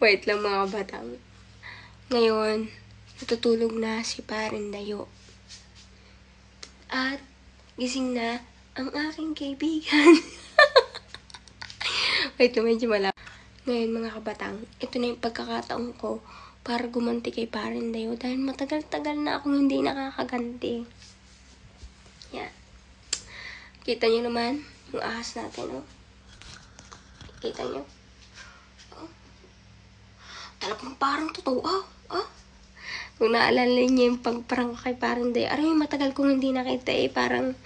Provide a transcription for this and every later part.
Wait lang mga batang. Ngayon, natutulog na si Parin Dayo. At gising na ang aking kaibigan. Wait, medyo malap. Ngayon mga kabatang, ito na yung pagkakataon ko para gumanti kay Parin Dayo dahil matagal-tagal na akong hindi nakakaganti. Yan. Kita nyo naman yung ahas natin, oh. Kita nyo? Talagang parang totoo, oh. oh. Kung naalala niyo yung pagparang kay parang day, aray, matagal kong hindi nakita eh, parang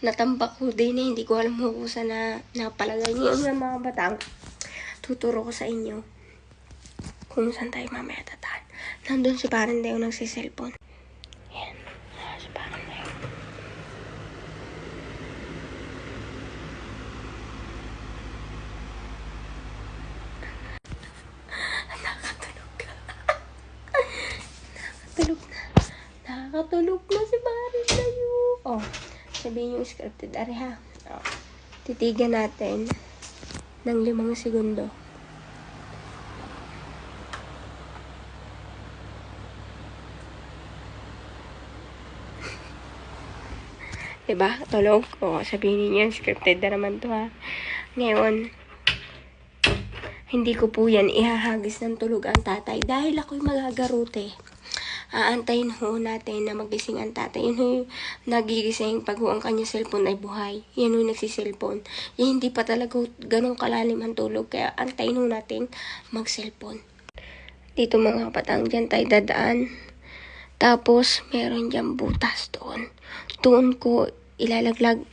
natambak ko din eh, hindi ko alam kung saan na napalagay niyo yung mga batang. Tuturo ko sa inyo kung saan tayo mamaya tatahan. Nandun si parang day nagsiselfon. Yan, ah, si parang day. Nakatulog ka. Nakatulog na. Nakakatulog na si Paris sa'yo. Oh, sabihin yung scripted. Ari ha. Oh. Titigan natin ng limang segundo. Diba? Tulog. O, sabihin niyo, scripted na naman to ha. Ngayon, hindi ko po yan ihahagis ng tulog ang tatay dahil ako'y magagarute. Aantayin ho natin na magising ang tatay. Yun ho yung nagigising pag ho ang kanyang cellphone ay buhay. Yan ho yung nagsiselfone. Yan hindi pa talaga ganun kalalim ang tulog. Kaya antayin ho natin mag-cellphone. Dito mga kapatang dyan tayo dadaan. Tapos meron dyan butas doon. Doon ko ilalaglag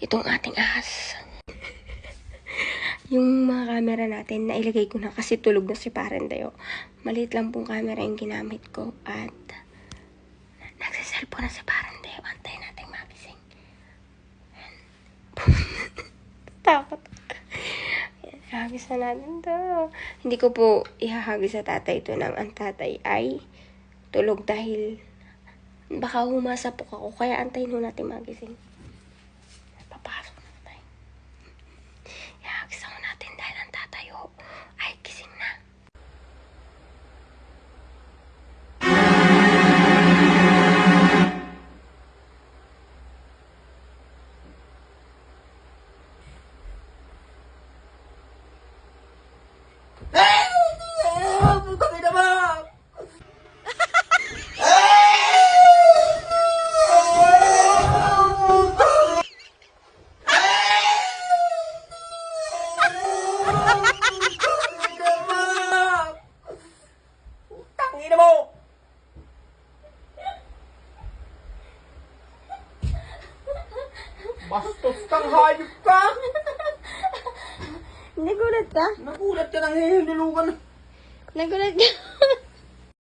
itong ating ahas yung mga camera natin, nailagay ko na kasi tulog na si Parendayo. Maliit lang pong camera yung ginamit ko at nagsiselfon na si Parendayo. Antayin natin magising. Takot. Hagis na natin to. Hindi ko po ihahagis sa tatay ito nang ang tatay ay tulog dahil baka humasapok ako. Kaya antayin ho natin magising. Bastos kang hayop ka! Nagulat ka? Nagulat ka ng hinulugan. Nagulat ka?